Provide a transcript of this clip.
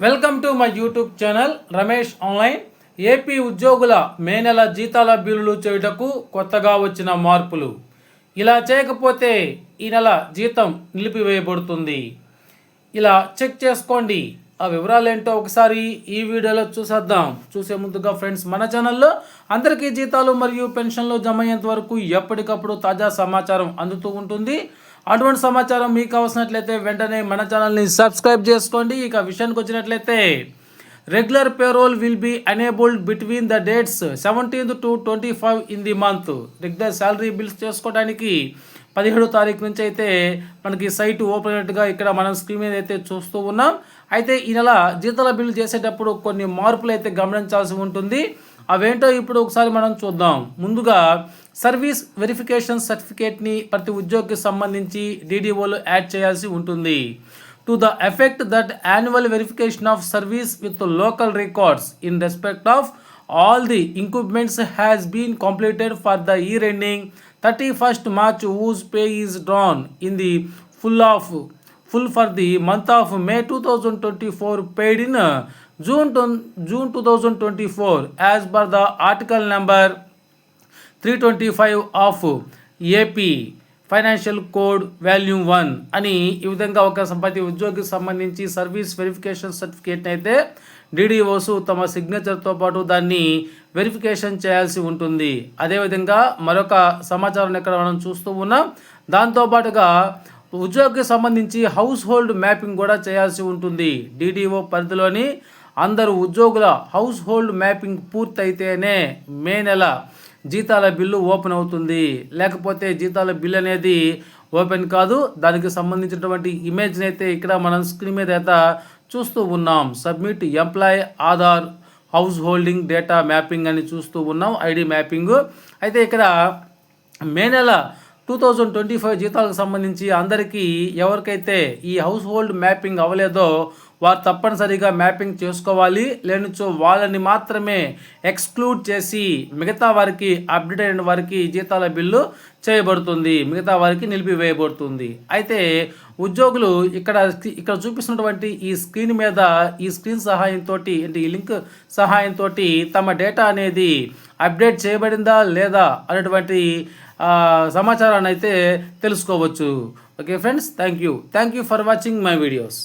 Welcome to my YouTube channel Ramesh online. AP ఉద్యోగుల May నెల జీతాల బిల్లులు చేయుటకు కొత్తగా వచ్చిన మార్పులు. ఇలా చేయకపోతే ఈ నెల జీతం నిలిపివేయబడుతుంది. ఇలా చెక్ చేసుకోండి. ఆ వివరాలు ఏంటో ఒకసారి ఈ వీడియోలో చూసేద్దాం. చూసే ముందుగా ఫ్రెండ్స్ మన ఛానల్లో అందరికీ జీతాలు మరియు పెన్షన్లు జమ అయ్యేంత వరకు ఎప్పటికప్పుడు తాజా సమాచారం అందుతూ ఉంటుంది. అటువంటి సమాచారం మీకు కావాల్సినట్లయితే వెంటనే మన ఛానల్ని సబ్స్క్రైబ్ చేసుకోండి. ఇక విషయానికి వచ్చినట్లయితే regular payroll will be enabled between the dates seventeenth to twenty five in the month. Regular salary bills చేసుకోవడానికి పదిహేడో తారీఖు నుంచి అయితే మనకి సైట్ ఓపెన్ అయినట్టుగా ఇక్కడ మనం స్క్రీన్ మీద అయితే చూస్తూ ఉన్నాం. అయితే ఈ నెల జీతాల బిల్లు చేసేటప్పుడు కొన్ని మార్పులు అయితే గమనించాల్సి ఉంటుంది. అవేంటో ఇప్పుడు ఒకసారి మనం చూద్దాం. ముందుగా సర్వీస్ వెరిఫికేషన్ సర్టిఫికేట్ని ప్రతి ఉద్యోగికి సంబంధించి డీడీఓలు యాడ్ చేయాల్సి ఉంటుంది. To the effect that annual verification of service with local records in respect of all the incumbents has been completed for the year ending thirty first March whose pay is drawn in the full of full for the month of May two thousand twenty four paid in June June two thousand twenty four as per the article number three twenty five of AP financial code volume one అని ఈ విధంగా ఒక సంపత్తి ఉద్యోగికి సంబంధించి service verification certificate అయితే డీడీఓస్ తమ సిగ్నేచర్తో పాటు దాన్ని వెరిఫికేషన్ చేయాల్సి ఉంటుంది. అదేవిధంగా మరొక సమాచారం ఇక్కడ మనం చూస్తూ ఉన్నాం. దాంతోపాటుగా ఉద్యోగికి సంబంధించి హౌస్ హోల్డ్ మ్యాపింగ్ కూడా చేయాల్సి ఉంటుంది. డీడీఓ పరిధిలోని అందరు ఉద్యోగుల హౌస్ హోల్డ్ మ్యాపింగ్ పూర్తయితేనే మే నెల జీతాల బిల్లు ఓపెన్ అవుతుంది. లేకపోతే జీతాల బిల్ అనేది ఓపెన్ కాదు. దానికి సంబంధించినటువంటి ఇమేజ్ని అయితే ఇక్కడ మనం స్క్రీన్ మీద అయితే చూస్తూ ఉన్నాం. Submit employee Aadhaar house holding data mapping అని చూస్తూ ఉన్నాం. ID mapping. అయితే ఇక్కడ మే నెల టూ థౌజండ్ ట్వంటీ ఫైవ్ జీతాలకు సంబంధించి అందరికీ ఎవరికైతే ఈ హౌస్ హోల్డ్ మ్యాపింగ్ అవ్వలేదో వారు తప్పనిసరిగా మ్యాపింగ్ చేసుకోవాలి. లేనిచో వాళ్ళని మాత్రమే ఎక్స్క్లూడ్ చేసి మిగతా వారికి అప్డేట్ అయిన వారికి జీతాల బిల్లు చేయబడుతుంది. మిగతా వారికి నిలిపివేయబడుతుంది. అయితే ఉద్యోగులు ఇక్కడ ఇక్కడ చూపిస్తున్నటువంటి ఈ స్క్రీన్ మీద ఈ స్క్రీన్ సహాయంతో అంటే ఈ లింక్ సహాయంతో తమ డేటా అనేది అప్డేట్ చేయబడిందా లేదా అనేటువంటి సమాచారాన్ని అయితే తెలుసుకోవచ్చు. Okay friends thank you thank you for watching my videos